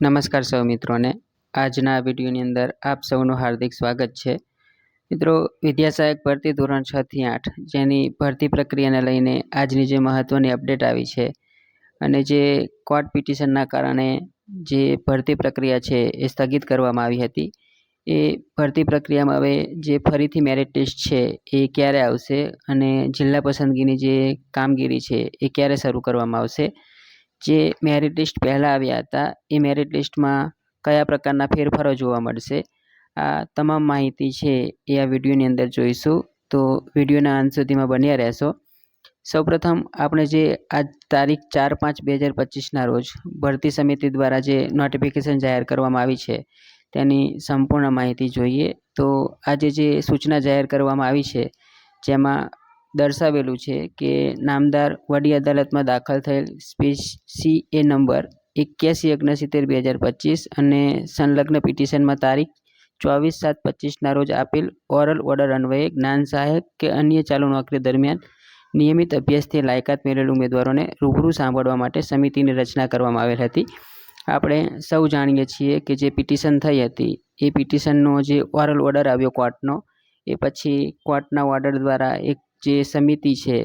નમસ્કાર સૌ મિત્રોને. આજના વિડીયોની અંદર આપ સૌનું હાર્દિક સ્વાગત છે. મિત્રો, વિદ્યા સહાયક ભરતી ધોરણ છ થી આઠ, જેની ભરતી પ્રક્રિયાને લઈને આજની જે મહત્ત્વની અપડેટ આવી છે અને જે કોર્ટ પિટિશનના કારણે જે ભરતી પ્રક્રિયા છે એ સ્થગિત કરવામાં આવી હતી, એ ભરતી પ્રક્રિયામાં હવે જે ફરીથી મેરિટ ટેસ્ટ છે એ ક્યારે આવશે અને જિલ્લા પસંદગીની જે કામગીરી છે એ ક્યારે શરૂ કરવામાં આવશે જે મેરિટ લિસ્ટ પહેલાં આવ્યા હતા, એ મેરિટ લિસ્ટમાં કયા પ્રકારના ફેરફારો જોવા મળશે, આ તમામ માહિતી છે એ આ વિડીયોની અંદર જોઈશું. તો વિડીયોના અંત સુધીમાં બન્યા રહેશો. સૌપ્રથમ આપણે જે આજ તારીખ ચાર પાંચ બે હજાર પચીસના રોજ ભરતી સમિતિ દ્વારા જે નોટિફિકેશન જાહેર કરવામાં આવી છે, તેની સંપૂર્ણ માહિતી જોઈએ. તો આજે જે સૂચના જાહેર કરવામાં આવી છે, જેમાં દર્શાવેલું છે કે નામદાર વડી અદાલતમાં દાખલ થયેલ સી એ નંબર એક્યાસી ઓગણસિત્તેર બે હજાર પચીસ અને સંલગ્ન પિટિશનમાં તારીખ ચોવીસ સાત પચીસના રોજ આપેલ ઓરલ ઓર્ડર અન્વયે જ્ઞાન સહાયક કે અન્ય ચાલુ નોકરી દરમિયાન નિયમિત અભ્યાસથી લાયકાત મેળવેલ ઉમેદવારોને રૂબરૂ સાંભળવા માટે સમિતિની રચના કરવામાં આવેલ હતી. આપણે સૌ જાણીએ છીએ કે જે પિટિશન થઈ હતી, એ પિટિશનનો જે ઓરલ ઓર્ડર આવ્યો કોર્ટનો, એ પછી કોર્ટના ઓર્ડર દ્વારા એક જે સમિતિ છે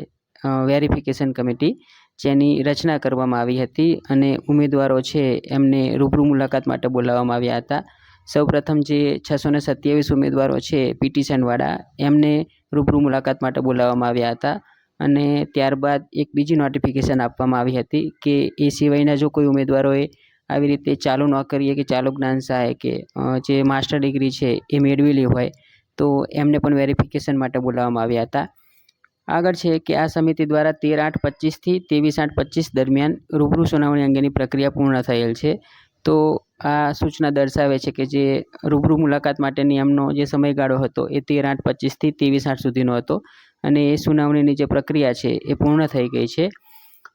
વેરિફિકેશન કમિટી, જેની રચના કરવામાં આવી હતી અને ઉમેદવારો છે એમને રૂબરૂ મુલાકાત માટે બોલાવવામાં આવ્યા હતા. સૌપ્રથમ જે છસો ને સત્યાવીસ ઉમેદવારો છે, પિટિશનવાળા, એમને રૂબરૂ મુલાકાત માટે બોલાવવામાં આવ્યા હતા અને ત્યારબાદ એક બીજી નોટિફિકેશન આપવામાં આવી હતી કે એ સિવાયના જો કોઈ ઉમેદવારોએ આવી રીતે ચાલુ નોકરીએ કે ચાલુ જ્ઞાન સહાયકે જે માસ્ટર ડિગ્રી છે એ મેળવેલી હોય, તો એમને પણ વેરિફિકેશન માટે બોલાવવામાં આવ્યા હતા. આગળ છે કે આ સમિતિ દ્વારા તેર આઠ પચીસથી ત્રેવીસ આઠ પચીસ દરમિયાન રૂબરૂ સુનાવણી અંગેની પ્રક્રિયા પૂર્ણ થયેલ છે. તો આ સૂચના દર્શાવે છે કે જે રૂબરૂ મુલાકાત માટેની એમનો જે સમયગાળો હતો એ તેર આઠ પચીસથી ત્રેવીસ આઠ સુધીનો હતો અને એ સુનાવણીની જે પ્રક્રિયા છે એ પૂર્ણ થઈ ગઈ છે.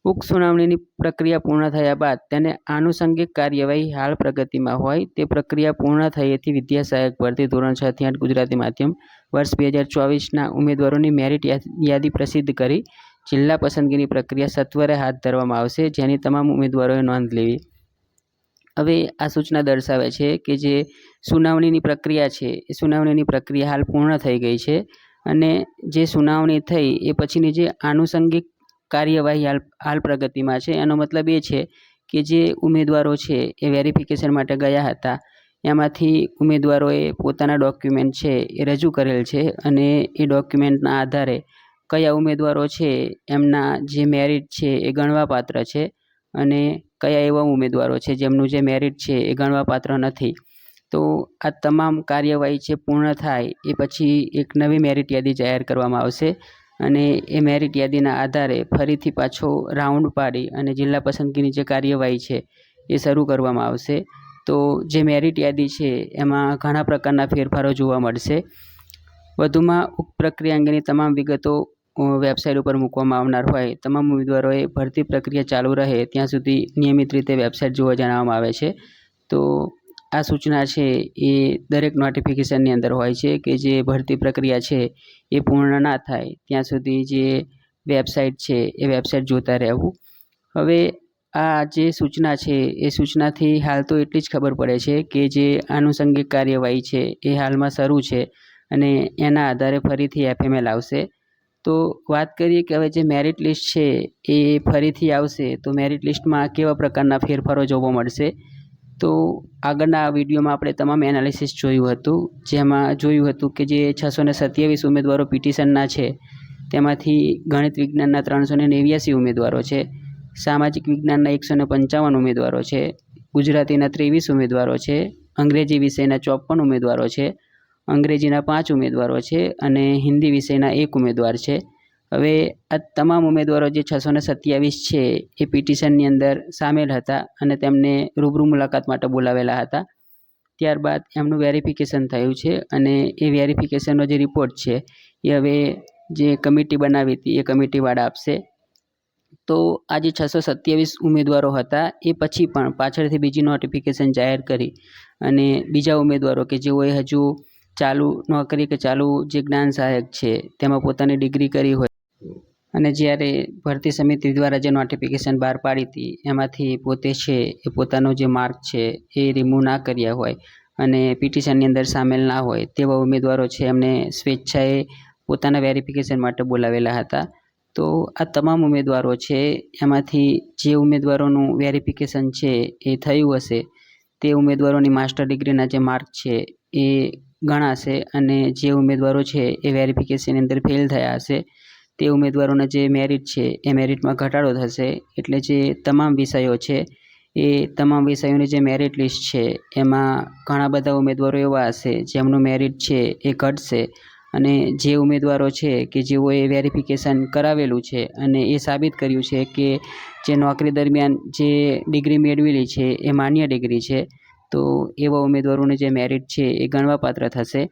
ઉક્ત સુનાવણીની પ્રક્રિયા પૂર્ણ થયા બાદ તેને આનુષંગિક કાર્યવાહી હાલ પ્રગતિમાં હોય તે પ્રક્રિયા પૂર્ણ થયેથી વિદ્યા સહાયક ભરતી ધોરણ છ થી આઠ ગુજરાતી માધ્યમ વર્ષ બે હજાર ચોવીસના ઉમેદવારોની મેરિટ યાદી પ્રસિદ્ધ કરી જિલ્લા પસંદગીની પ્રક્રિયા સત્વરે હાથ ધરવામાં આવશે, જેની તમામ ઉમેદવારોએ નોંધ લેવી. હવે આ સૂચના દર્શાવે છે કે જે સુનાવણીની પ્રક્રિયા છે, એ સુનાવણીની પ્રક્રિયા હાલ પૂર્ણ થઈ ગઈ છે અને જે સુનાવણી થઈ એ પછીની જે આનુષંગિક કાર્યવાહી હાલ હાલ પ્રગતિમાં છે. એનો મતલબ એ છે કે જે ઉમેદવારો છે એ વેરિફિકેશન માટે ગયા હતા. એમાંથી ઉમેદવારોએ પોતાના ડોક્યુમેન્ટ છે એ રજૂ કરેલ છે અને એ ડોક્યુમેન્ટના આધારે કયા ઉમેદવારો છે, એમના જે મેરિટ છે એ ગણવાપાત્ર છે અને કયા એવા ઉમેદવારો છે જેમનું જે મેરિટ છે એ ગણવાપાત્ર નથી. તો આ તમામ કાર્યવાહી છે પૂર્ણ થાય એ પછી એક નવી મેરિટ યાદી જાહેર કરવામાં આવશે. અને એ મેરિટ યાદીના આધારે ફરીથી પાછો રાઉન્ડ પાડી અને જિલ્લા પસંદગીની જે કાર્યવાહી છે એ શરૂ કરવામાં આવશે. તો જે મેરિટ યાદી છે એમાં ઘણા પ્રકારના ફેરફારો જોવા મળશે. વધુમાં ઉક્ત પ્રક્રિયા અંગેની તમામ વિગતો વેબસાઇટ ઉપર મૂકવામાં આવનાર હોય, તમામ ઉમેદવારોએ ભરતી પ્રક્રિયા ચાલુ રહે ત્યાં સુધી નિયમિત રીતે વેબસાઇટ જોવા જણાવવામાં આવે છે. તો આ સૂચના છે એ દરેક નોટિફિકેશનની અંદર હોય છે કે જે ભરતી પ્રક્રિયા છે એ પૂર્ણ ના થાય, ત્યાં સુધી જે વેબસાઇટ છે એ વેબસાઇટ જોતા રહેવું. હવે આ જે સૂચના છે એ સૂચનાથી હાલ તો એટલી જ ખબર પડે છે કે જે આનુષંગિક કાર્યવાહી છે એ હાલમાં શરૂ છે અને એના આધારે ફરીથી એફએમએલ આવશે. તો વાત કરીએ કે હવે જે મેરિટ લિસ્ટ છે એ ફરીથી આવશે, તો મેરિટ લિસ્ટમાં કેવા પ્રકારના ફેરફારો જોવા મળશે? તો આગળના વિડીયોમાં આપણે તમામ એનાલિસિસ જોયું હતું. જેમાં જોયું હતું કે જે છસો ને સત્યાવીસ ઉમેદવારો પિટિશનના છે, તેમાંથી ગણિત વિજ્ઞાનના ત્રણસો ને નેવ્યાસી ઉમેદવારો છે, સામાજિક વિજ્ઞાનના એકસો ને પંચાવન ઉમેદવારો છે, ગુજરાતીના ત્રેવીસ ઉમેદવારો છે, અંગ્રેજી વિષયના ચોપન ઉમેદવારો છે, અંગ્રેજીના પાંચ ઉમેદવારો છે અને હિન્દી વિષયના એક ઉમેદવાર છે. હવે આ તમામ ઉમેદવારો જે છસો ને સત્યાવીસ છે, એ પિટિશનની અંદર સામેલ હતા અને તેમને રૂબરૂ મુલાકાત માટે બોલાવેલા હતા. ત્યારબાદ એમનું વેરિફિકેશન થયું છે અને એ વેરિફિકેશનનો જે રિપોર્ટ છે, એ હવે જે કમિટી બનાવી હતી, એ કમિટીવાળા આપશે. તો આ જે છસો સત્યાવીસ ઉમેદવારો હતા, એ પછી પણ પાછળથી બીજી નોટિફિકેશન જાહેર કરી અને બીજા ઉમેદવારો કે જેઓએ હજુ ચાલુ નોકરી કે ચાલુ જે જ્ઞાન સહાયક છે, તેમાં પોતાની ડિગ્રી કરી હોય અને જ્યારે ભરતી સમિતિ દ્વારા જે નોટિફિકેશન બહાર પાડી હતી, એમાંથી પોતે છે, એ પોતાનો જે માર્ક છે, એ રિમૂવ ના કર્યા હોય અને પિટિશનની અંદર સામેલ ના હોય, તેવા ઉમેદવારો છે, એમને સ્વેચ્છાએ પોતાના વેરિફિકેશન માટે બોલાવેલા હતા. તો આ તમામ ઉમેદવારો છે, એમાંથી જે ઉમેદવારોનું વેરિફિકેશન છે, એ થયું હશે, તે ઉમેદવારોની માસ્ટર ડિગ્રીના જે માર્ક છે, એ ગણાશે અને જે ઉમેદવારો છે, એ વેરિફિકેશનની અંદર ફેલ થયા હશે. તે ઉમેદવારોના જે મેરિટ છે, એ મેરિટમાં ઘટાડો થશે. એટલે જે તમામ વિષયો છે, એ તમામ વિષયોની જે મેરિટ લિસ્ટ છે, એમાં ઘણા બધા ઉમેદવારો એવા હશે, જેમનું મેરિટ છે એ ઘટશે. અને જે ઉમેદવારો છે કે જેઓએ વેરિફિકેશન કરાવેલું છે અને એ સાબિત કર્યું છે કે જે નોકરી દરમિયાન જે ડિગ્રી મેળવેલી છે, એ માન્ય ડિગ્રી છે, તો એવા ઉમેદવારોની જે મેરિટ છે, એ ગણવાપાત્ર થશે.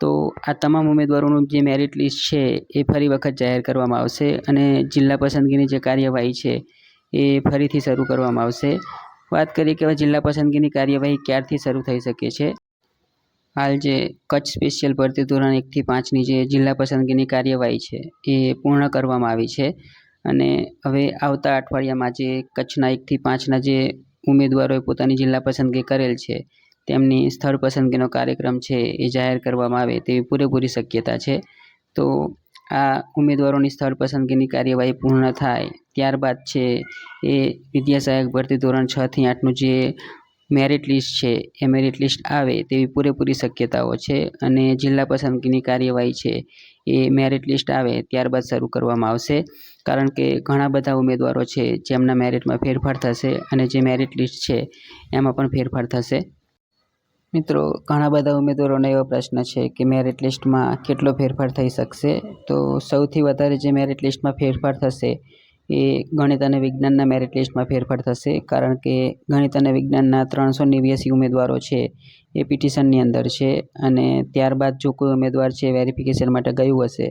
તો આ તમામ ઉમેદવારોનું જે મેરિટ લિસ્ટ છે, એ ફરી વખત જાહેર કરવામાં આવશે અને જિલ્લા પસંદગીની જે કાર્યવાહી છે, એ ફરીથી શરૂ કરવામાં આવશે. વાત કરીએ કે હવે જિલ્લા પસંદગીની કાર્યવાહી ક્યારથી શરૂ થઈ શકે છે? હાલ જે કચ્છ સ્પેશિયલ ભરતી ધોરણ એકથી પાંચની જે જિલ્લા પસંદગીની કાર્યવાહી છે, એ પૂર્ણ કરવામાં આવી છે. અને હવે આવતા અઠવાડિયામાં જે કચ્છના એકથી પાંચના જે ઉમેદવારોએ પોતાની જિલ્લા પસંદગી કરેલ છે તેમની સ્થળ પસંદગીનો કાર્યક્રમ છે એ જાહેર કરવામાં આવે તેવી પૂરેપૂરી શક્યતા છે. તો આ ઉમેદવારોની સ્થળ પસંદગીની કાર્યવાહી પૂર્ણ થાય ત્યારબાદ છે એ વિદ્યા સહાયક ભરતી ધોરણ છથી આઠનું જે મેરિટ લિસ્ટ છે એ મેરિટ લિસ્ટ આવે તેવી પૂરેપૂરી શક્યતાઓ છે અને જિલ્લા પસંદગીની કાર્યવાહી છે એ મેરિટ લિસ્ટ આવે ત્યારબાદ શરૂ કરવામાં આવશે. કારણ કે ઘણા બધા ઉમેદવારો છે જેમના મેરિટમાં ફેરફાર થશે અને જે મેરિટ લિસ્ટ છે એમાં પણ ફેરફાર થશે. મિત્રો, ઘણા બધા ઉમેદવારોનો એવો પ્રશ્ન છે કે મેરિટ લિસ્ટમાં કેટલો ફેરફાર થઈ શકશે? તો સૌથી વધારે જે મેરિટ લિસ્ટમાં ફેરફાર થશે એ ગણિત અને વિજ્ઞાનના મેરિટ લિસ્ટમાં ફેરફાર થશે, કારણ કે ગણિત અને વિજ્ઞાનના ત્રણસો નેવ્યાસી ઉમેદવારો છે એ પિટિશનની અંદર છે અને ત્યારબાદ જો કોઈ ઉમેદવાર છે વેરિફિકેશન માટે ગયું હશે,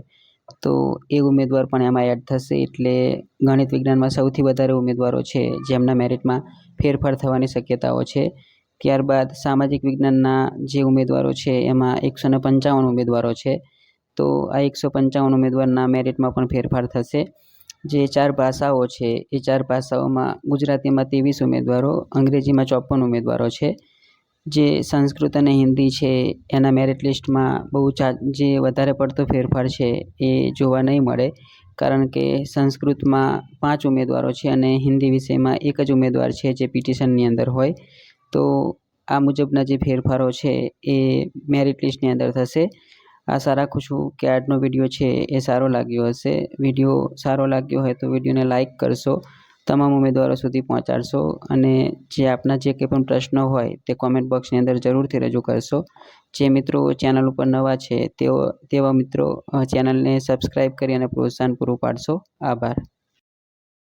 તો એ ઉમેદવાર પણ એમાં એડ થશે. એટલે ગણિત વિજ્ઞાનમાં સૌથી વધારે ઉમેદવારો છે જેમના મેરિટમાં ફેરફાર થવાની શક્યતાઓ છે. ત્યારબાદ સામાજિક વિજ્ઞાનના જે ઉમેદવારો છે, એમાં એકસો ને પંચાવન ઉમેદવારો છે. તો આ એકસો પંચાવન ઉમેદવારના મેરિટમાં પણ ફેરફાર થશે. જે ચાર ભાષાઓ છે, એ ચાર ભાષાઓમાં ગુજરાતીમાં ત્રેવીસ ઉમેદવારો, અંગ્રેજીમાં ચોપન ઉમેદવારો છે. જે સંસ્કૃત અને હિન્દી છે, એના મેરિટ લિસ્ટમાં બહુ જે વધારે પડતો ફેરફાર છે, એ જોવા નહીં મળે. કારણ કે સંસ્કૃતમાં પાંચ ઉમેદવારો છે અને હિન્દી વિષયમાં એક જ ઉમેદવાર છે જે પિટિશનની અંદર હોય. તો આ મુજબના જે ફેરફારો છે એ મેરિટ લિસ્ટની અંદર થશે. આશા રાખું છું કે આજનો વીડિયો છે એ સારો લાગ્યો હશે. વીડિયો સારો લાગ્યો હોય તો વિડીયોને લાઇક કરશો. તમામ ઉમેદવારો સુધી પહોંચાડશો અને જે આપના જે કંઈ પણ પ્રશ્નો હોય તે કોમેન્ટ બોક્સની અંદર જરૂરથી રજૂ કરશો. જે મિત્રો ચેનલ ઉપર નવા છે તેઓ, તેવા મિત્રો ચેનલને સબસ્ક્રાઈબ કરી અને પ્રોત્સાહન પૂરું પાડશો. આભાર.